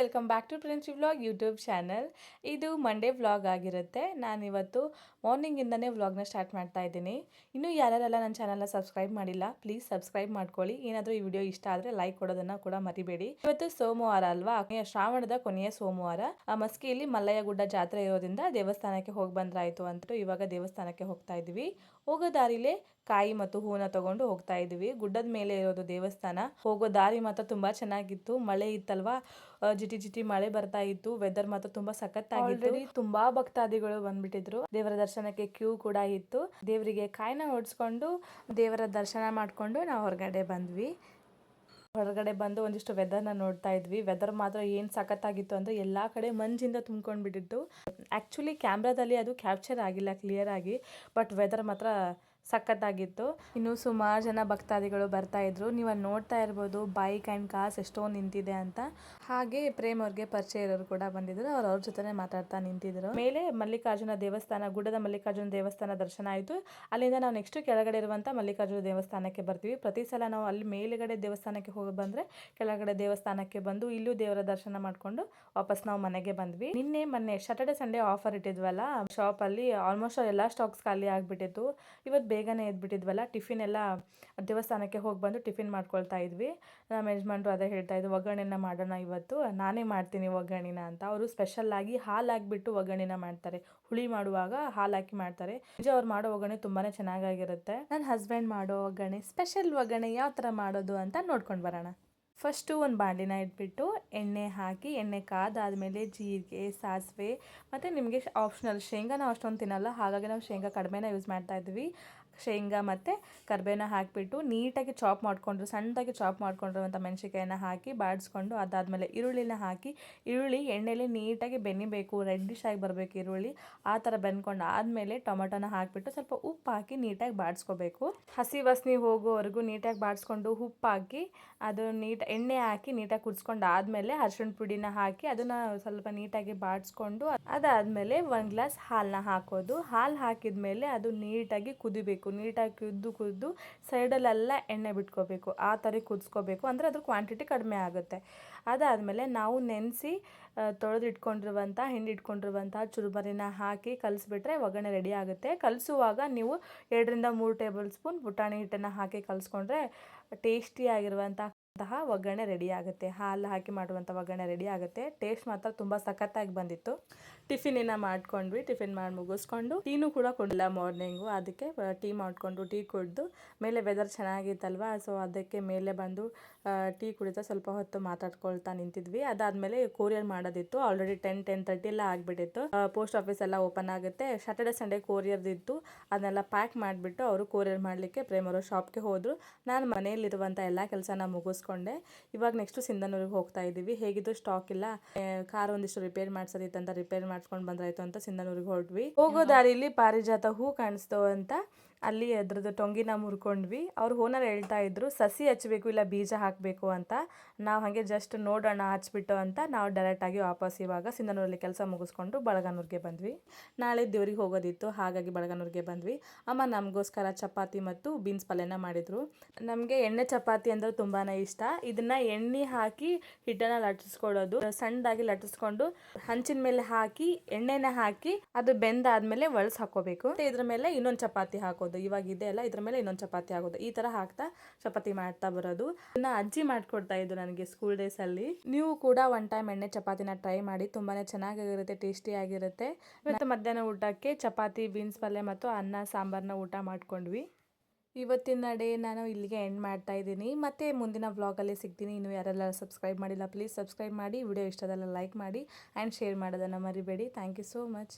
Welcome back to Princy vlog YouTube channel. ಇದು Monday vlog ಆಗಿರುತ್ತೆ. ನಾನು ನಾನಿವತ್ತು ಮಾರ್ನಿಂಗಿಂದನೇ ವ್ಲಾಗ್ನ ಸ್ಟಾರ್ಟ್ ಮಾಡ್ತಾ ಇದ್ದೀನಿ. ಇನ್ನೂ ಯಾರ್ಯಾರೆಲ್ಲ ನನ್ನ ಚಾನಲ್ನ ಸಬ್ಸ್ಕ್ರೈಬ್ ಮಾಡಿಲ್ಲ, ಪ್ಲೀಸ್ ಸಬ್ಸ್ಕ್ರೈಬ್ ಮಾಡ್ಕೊಳ್ಳಿ. ಏನಾದರೂ ಈ ವಿಡಿಯೋ ಇಷ್ಟ ಆದರೆ ಲೈಕ್ ಕೊಡೋದನ್ನು ಕೂಡ ಮರಿಬೇಡಿ. ಇವತ್ತು ಸೋಮವಾರ ಅಲ್ವಾ? ಶ್ರಾವಣದ ಕೊನೆಯ ಸೋಮವಾರ. ಆ ಮಸ್ಕಿಯಲ್ಲಿ ಮಲ್ಲಯ್ಯ ಗುಡ್ಡ ಜಾತ್ರೆ ಇರೋದ್ರಿಂದ ದೇವಸ್ಥಾನಕ್ಕೆ ಹೋಗಿ ಬಂದ್ರಾಯಿತು ಅಂತ ಇವಾಗ ದೇವಸ್ಥಾನಕ್ಕೆ ಹೋಗ್ತಾ ಇದ್ವಿ ಹೋಗೋ ದಾರಿಲೇ ಕಾಯಿ ಮತ್ತು ಹೂವನ್ನ ತಗೊಂಡು ಹೋಗ್ತಾ ಇದ್ವಿ ಗುಡ್ಡದ ಮೇಲೆ ಇರೋದು ದೇವಸ್ಥಾನ. ಹೋಗೋ ದಾರಿ ಮಾತ್ರ ತುಂಬಾ ಚೆನ್ನಾಗಿತ್ತು. ಮಳೆ ಇತ್ತಲ್ವಾ? ಜಿಟಿ ಜಿಟಿ ಮಳೆ ಬರ್ತಾ ಇತ್ತು. ವೆದರ್ ಮಾತ್ರ ತುಂಬಾ ಸಖತ್ತಾಗಿತ್ತು. ತುಂಬಾ ಭಕ್ತಾದಿಗಳು ಬಂದ್ಬಿಟ್ಟಿದ್ರು. ದೇವರ ದರ್ಶನಕ್ಕೆ ಕ್ಯೂ ಕೂಡ ಇತ್ತು. ದೇವರಿಗೆ ಕಾಯಿನ ಹೊಡ್ಸ್ಕೊಂಡು ದೇವರ ದರ್ಶನ ಮಾಡ್ಕೊಂಡು ನಾವು ಹೊರಗಡೆ ಬಂದ್ವಿ. ಹೊರಗಡೆ ಬಂದು ಒಂದಿಷ್ಟು ವೆದರ್ನ ನೋಡ್ತಾ ಇದ್ವಿ. ವೆದರ್ ಮಾತ್ರ ಏನು ಸಖತ್ತಾಗಿತ್ತು ಅಂದರೆ ಎಲ್ಲ ಕಡೆ ಮಂಜಿಂದ ತುಂಬ್ಕೊಂಡು ಬಿಟ್ಟಿತ್ತು ಆ್ಯಕ್ಚುಲಿ ಕ್ಯಾಮ್ರಾದಲ್ಲಿ ಅದು ಕ್ಯಾಪ್ಚರ್ ಆಗಿಲ್ಲ ಕ್ಲಿಯರ್ ಆಗಿ. ಬಟ್ ವೆದರ್ ಮಾತ್ರ ಸಖತ್ತಾಗಿತ್ತು. ಇನ್ನು ಸುಮಾರು ಜನ ಭಕ್ತಾದಿಗಳು ಬರ್ತಾ ಇದ್ರು. ನೀವು ಅಲ್ಲಿ ನೋಡ್ತಾ ಇರ್ಬೋದು, ಬೈಕ್ ಆ್ಯಂಡ್ ಕಾರ್ಸ್ ಎಷ್ಟೋ ನಿಂತಿದೆ ಅಂತ. ಹಾಗೆ ಪ್ರೇಮ್ ಅವ್ರಿಗೆ ಪರಿಚಯ ಇರೋರು ಕೂಡ ಬಂದಿದ್ರು. ಅವ್ರು ಅವ್ರ ಜೊತೆ ಮಾತಾಡ್ತಾ ನಿಂತಿದ್ರು. ಮೇಲೆ ಮಲ್ಲಿಕಾರ್ಜುನ ದೇವಸ್ಥಾನ ಗುಡ್ಡದ ಮಲ್ಲಿಕಾರ್ಜುನ ದೇವಸ್ಥಾನ ದರ್ಶನ ಆಯಿತು. ಅಲ್ಲಿಂದ ನಾವು ನೆಕ್ಸ್ಟ್ ಕೆಳಗಡೆ ಇರುವಂಥ ಮಲ್ಲಿಕಾರ್ಜುನ ದೇವಸ್ಥಾನಕ್ಕೆ ಬರ್ತೀವಿ. ಪ್ರತಿ ಸಲ ನಾವು ಅಲ್ಲಿ ಮೇಲುಗಡೆ ದೇವಸ್ಥಾನಕ್ಕೆ ಹೋಗಿ ಬಂದರೆ ಕೆಳಗಡೆ ದೇವಸ್ಥಾನಕ್ಕೆ ಬಂದು ಇಲ್ಲೂ ದೇವರ ದರ್ಶನ ಮಾಡಿಕೊಂಡು ವಾಪಸ್ ನಾವು ಮನೆಗೆ ಬಂದ್ವಿ. ನಿನ್ನೆ, ಮೊನ್ನೆ ಸ್ಯಾಟರ್ಡೆ ಸಂಡೇ ಆಫರ್ ಇಟ್ಟಿದ್ವಲ್ಲ ಶಾಪಲ್ಲಿ ಆಲ್ಮೋಸ್ಟ್ ಎಲ್ಲ ಸ್ಟಾಕ್ಸ್ ಖಾಲಿ ಆಗಿಬಿಟ್ಟಿತ್ತು. ಇವತ್ತು ಬೇಗನೆ ಎದ್ಬಿಟ್ಟಿದ್ವಲ್ಲ, ಟಿಫಿನ್ ಎಲ್ಲ ದೇವಸ್ಥಾನಕ್ಕೆ ಹೋಗಿ ಬಂದು ಟಿಫಿನ್ ಮಾಡ್ಕೊಳ್ತಾ ಇದ್ವಿ. ನಮ್ಮ ಯಜಮಾನ್ರು ಅದೇ ಹೇಳ್ತಾ ಇದ್ವಿ ಒಗ್ಗರಣೆನ ಮಾಡೋಣ ಇವತ್ತು, ನಾನೇ ಮಾಡ್ತೀನಿ ಒಗ್ಗರಣೆನ ಅಂತ. ಅವರು ಸ್ಪೆಷಲ್ ಆಗಿ ಹಾಲು ಹಾಕಿಬಿಟ್ಟು ಒಗ್ಗರಣೆನ ಮಾಡ್ತಾರೆ. ಹುಳಿ ಮಾಡುವಾಗ ಹಾಲು ಹಾಕಿ ಮಾಡ್ತಾರೆ. ನಿಜ ಅವ್ರು ಮಾಡೋ ಒಗ್ಗರಣೆ ತುಂಬಾ ಚೆನ್ನಾಗಿರುತ್ತೆ ನನ್ನ ಹಸ್ಬೆಂಡ್ ಮಾಡೋ ಒಗ್ಗರಣೆ ಸ್ಪೆಷಲ್ ಒಗ್ಗರಣೆ ಯಾವ ಥರ ಮಾಡೋದು ಅಂತ ನೋಡ್ಕೊಂಡು ಬರೋಣ. ಫಸ್ಟು ಒಂದು ಬಾಂಡಿನ ಇಟ್ಬಿಟ್ಟು ಎಣ್ಣೆ ಹಾಕಿ, ಎಣ್ಣೆ ಕಾದಾದಮೇಲೆ ಜೀರಿಗೆ, ಸಾಸಿವೆ, ಮತ್ತು ನಿಮಗೆ ಆಪ್ಷನಲ್ ಶೇಂಗಾ ನಾವು ಅಷ್ಟೊಂದು ತಿನ್ನಲ್ಲ, ಹಾಗಾಗಿ ನಾವು ಶೇಂಗಾ ಕಡಿಮೆನ ಯೂಸ್ ಮಾಡ್ತಾ ಇದ್ವಿ. ಶೇಂಗಾ ಮತ್ತು ಕರ್ಬೇನ ಹಾಕಿಬಿಟ್ಟು ನೀಟಾಗಿ ಚಾಪ್ ಮಾಡಿಕೊಂಡ್ರು, ಸಣ್ಣದಾಗಿ ಚಾಪ್ ಮಾಡ್ಕೊಂಡಿರುವಂಥ ಮೆಣಸಿಕಾಯಿನ ಹಾಕಿ ಬಾಡಿಸ್ಕೊಂಡು ಅದಾದಮೇಲೆ ಈರುಳ್ಳಿನ ಹಾಕಿ, ಈರುಳ್ಳಿ ಎಣ್ಣೆಲಿ ನೀಟಾಗಿ ಬೆನಿಬೇಕು ರೆಡ್ಡಿಶ್ ಆಗಿ ಬರಬೇಕು ಈರುಳ್ಳಿ, ಆ ಥರ ಬೆಂದ್ಕೊಂಡು ಆದಮೇಲೆ ಟೊಮೆಟೊನ ಹಾಕಿಬಿಟ್ಟು ಸ್ವಲ್ಪ ಉಪ್ಪು ಹಾಕಿ ನೀಟಾಗಿ ಬಾಡಿಸ್ಕೋಬೇಕು. ಹಸಿ ವಾಸನೆ ಹೋಗೋವರೆಗೂ ನೀಟಾಗಿ ಬಾಡಿಸ್ಕೊಂಡು ಉಪ್ಪು ಹಾಕಿ, ಅದು ನೀಟ್, ಎಣ್ಣೆ ಹಾಕಿ ನೀಟಾಗಿ ಕುದಿಸ್ಕೊಂಡು ಆದಮೇಲೆ ಅರ್ಶಿಣ ಪುಡಿನ ಹಾಕಿ ಅದನ್ನು ಸ್ವಲ್ಪ ನೀಟಾಗಿ ಬಾಡಿಸ್ಕೊಂಡು ಅದಾದಮೇಲೆ ಒಂದು ಗ್ಲಾಸ್ ಹಾಲನ್ನ ಹಾಕೋದು. ಹಾಲು ಹಾಕಿದ ಮೇಲೆ ಅದು ನೀಟಾಗಿ ಕುದಿಬೇಕು. ನೀಟಾಗಿ ಕುದ್ದು ಕುದ್ದು ಸೈಡಲ್ಲೆಲ್ಲ ಎಣ್ಣೆ ಬಿಟ್ಕೋಬೇಕು, ಆ ಥರ ಕುದಿಸ್ಕೋಬೇಕು. ಅಂದರೆ ಅದ್ರ ಕ್ವಾಂಟಿಟಿ ಕಡಿಮೆ ಆಗುತ್ತೆ. ಅದಾದಮೇಲೆ ನಾವು ನೆನೆಸಿ ತೊಳೆದಿಟ್ಕೊಂಡಿರುವಂಥ, ಹಿಂಡಿಟ್ಕೊಂಡಿರುವಂಥ ಚುರುಮರಿನ ಹಾಕಿ ಕಲಿಸ್ಬಿಟ್ರೆ ಒಗ್ಗರಣೆ ರೆಡಿ ಆಗುತ್ತೆ. ಕಲಿಸುವಾಗ ನೀವು ಎರಡರಿಂದ ಮೂರು ಟೇಬಲ್ ಸ್ಪೂನ್ ಪುಟಾಣಿ ಹಿಟ್ಟನ್ನು ಹಾಕಿ ಕಲಿಸ್ಕೊಂಡ್ರೆ ಟೇಸ್ಟಿಯಾಗಿರುವಂಥ ಅಂತಹ ಒಗ್ಗರಣೆ ರೆಡಿ ಆಗುತ್ತೆ. ಹಾಲು ಹಾಕಿ ಮಾಡುವಂಥ ಒಗ್ಗರಣೆ ರೆಡಿ ಆಗುತ್ತೆ. ಟೇಸ್ಟ್ ಮಾತ್ರ ತುಂಬ ಸಖತ್ತಾಗಿ ಬಂದಿತ್ತು. ಟಿಫಿನಿನ ಮಾಡ್ಕೊಂಡ್ವಿ. ಟಿಫಿನ್ ಮಾಡಿ ಮುಗಿಸ್ಕೊಂಡು ಟೀನು ಕೂಡ ಕೊಡಲಿಲ್ಲ ಮಾರ್ನಿಂಗು ಅದಕ್ಕೆ ಟೀ ಮಾಡಿಕೊಂಡು ಟೀ ಕುಡಿದು, ಮೇಲೆ ವೆದರ್ ಚೆನ್ನಾಗಿತ್ತಲ್ವ? ಸೊ ಅದಕ್ಕೆ ಮೇಲೆ ಬಂದು ಟೀ ಕುಡಿತಾ ಸ್ವಲ್ಪ ಹೊತ್ತು ಮಾತಾಡ್ಕೊಳ್ತಾ ನಿಂತಿದ್ವಿ. ಅದಾದಮೇಲೆ ಕೊರಿಯರ್ ಮಾಡೋದಿತ್ತು. ಆಲ್ರೆಡಿ ಟೆನ್ ಟೆನ್ ತರ್ಟಿ ಎಲ್ಲ ಆಗಿಬಿಟ್ಟಿತ್ತು. ಪೋಸ್ಟ್ ಆಫೀಸ್ ಎಲ್ಲ ಓಪನ್ ಆಗುತ್ತೆ. ಸ್ಯಾಟರ್ಡೆ ಸಂಡೇ ಕೊರಿಯರ್ದಿತ್ತು ಅದನ್ನೆಲ್ಲ ಪ್ಯಾಕ್ ಮಾಡಿಬಿಟ್ಟು ಅವರು ಕೊರಿಯರ್ ಮಾಡಲಿಕ್ಕೆ ಪ್ರೇಮರು ಶಾಪ್ಗೆ ಹೋದರು. ನಾನು ಮನೆಯಲ್ಲಿರುವಂಥ ಎಲ್ಲ ಕೆಲಸನ ಮುಗಿಸ್ಕೊಂಡೆ ಇವಾಗ ನೆಕ್ಸ್ಟ್ ಸಿಂಧನೂರಿಗೆ ಹೋಗ್ತಾ ಇದ್ದೀವಿ ಹೇಗಿದ್ದು ಸ್ಟಾಕ್ ಇಲ್ಲ. ಕಾರ್ ಒಂದಿಷ್ಟು ರಿಪೇರ್ ಮಾಡ್ಸೋದಿತ್ತಂತ ಅಂತ ರಿಪೇರ್ ಮಾಡ್ಸ್ಕೊಂಡು ಬಂದ್ರಾಯ್ತು ಅಂತ ಸಿಂಧನೂರಿಗೆ ಹೊರಟ್ವಿ. ಹೋಗೋ ದಾರಿಲಿ ಪಾರಿಜಾತ ಹೂ ಕಾಣಿಸ್ತು ಅಂತ ಅಲ್ಲಿ ಅದ್ರದ್ದು ಟೊಂಗಿನ ಮುರ್ಕೊಂಡ್ವಿ. ಅವ್ರು ಓನರ್ ಹೇಳ್ತಾ ಇದ್ರು, ಸಸಿ ಹಚ್ಚಬೇಕು ಇಲ್ಲ ಬೀಜ ಹಾಕಬೇಕು ಅಂತ. ನಾವು ಹಾಗೆ ಜಸ್ಟ್ ನೋಡೋಣ, ಹಚ್ಬಿಟ್ಟು ಅಂತ ನಾವು ಡೈರೆಕ್ಟಾಗಿ ವಾಪಸ್ ಇವಾಗ ಸಿಂಧನೂರಲ್ಲಿ ಕೆಲಸ ಮುಗಿಸ್ಕೊಂಡು ಬಳಗನೂರಿಗೆ ಬಂದ್ವಿ. ನಾಳೆ ದೇವ್ರಿಗೆ ಹೋಗೋದಿತ್ತು, ಹಾಗಾಗಿ ಬಳಗನೂರಿಗೆ ಬಂದ್ವಿ. ಅಮ್ಮ ನಮಗೋಸ್ಕರ ಚಪಾತಿ ಮತ್ತು ಬೀನ್ಸ್ ಪಲ್ಯನ ಮಾಡಿದರು. ನಮಗೆ ಎಣ್ಣೆ ಚಪಾತಿ ಅಂದರೆ ತುಂಬಾ ಇಷ್ಟ. ಇದನ್ನು ಎಣ್ಣೆ ಹಾಕಿ ಹಿಟ್ಟನ್ನು ಲಟ್ಟಿಸ್ಕೊಳ್ಳೋದು ಸಣ್ಣದಾಗಿ ಲಟ್ಟಿಸ್ಕೊಂಡು ಹಂಚಿನ ಮೇಲೆ ಹಾಕಿ, ಎಣ್ಣೆನ ಹಾಕಿ ಅದು ಬೆಂದಾದ್ಮೇಲೆ ಒಳಸ್ ಹಾಕೋಬೇಕು ಇದ್ರ ಮೇಲೆ ಇನ್ನೊಂದು ಚಪಾತಿ ಹಾಕೋದು. ಇವಾಗ ಇದೆ ಅಲ್ಲ, ಇದ್ರ ಮೇಲೆ ಇನ್ನೊಂದು ಚಪಾತಿ ಆಗೋದು. ಈ ತರ ಹಾಕ್ತಾ ಚಪಾತಿ ಮಾಡ್ತಾ ಬರೋದು. ನನ್ನ ಅಜ್ಜಿ ಮಾಡ್ಕೊಡ್ತಾ ಇದ್ದು ನನಗೆ ಸ್ಕೂಲ್ ಡೇಸ್ ಅಲ್ಲಿ. ನೀವು ಕೂಡ ಒನ್ ಟೈಮ್ ಎಣ್ಣೆ ಚಪಾತಿನ ಟ್ರೈ ಮಾಡಿ, ತುಂಬಾನೇ ಚೆನ್ನಾಗಿರುತ್ತೆ ಟೇಸ್ಟಿ ಆಗಿರುತ್ತೆ. ಇವತ್ತು ಮಧ್ಯಾಹ್ನ ಊಟಕ್ಕೆ ಚಪಾತಿ ಬೀನ್ಸ್ ಪಲ್ಯ ಮತ್ತು ಅನ್ನ, ಸಾಂಬಾರ್ನ ಊಟ ಮಾಡ್ಕೊಂಡ್ವಿ. ಇವತ್ತಿನ ಡೇ ನಾನು ಇಲ್ಲಿಗೆ ಎಂಡ್ ಮಾಡ್ತಾ ಇದ್ದೀನಿ. ಮತ್ತೆ ಮುಂದಿನ ವ್ಲಾಗಲ್ಲಿ ಸಿಗ್ತೀನಿ. ಇನ್ನು ಯಾರೆಲ್ಲ ಸಬ್ಸ್ಕ್ರೈಬ್ ಮಾಡಿಲ್ಲ ಪ್ಲೀಸ್ ಸಬ್ಸ್ಕ್ರೈಬ್ ಮಾಡಿ. ವಿಡಿಯೋ ಇಷ್ಟದಲ್ಲ ಲೈಕ್ ಮಾಡಿ ಆ್ಯಂಡ್ ಶೇರ್ ಮಾಡೋದನ್ನು ಮರಿಬೇಡಿ. Thank you so much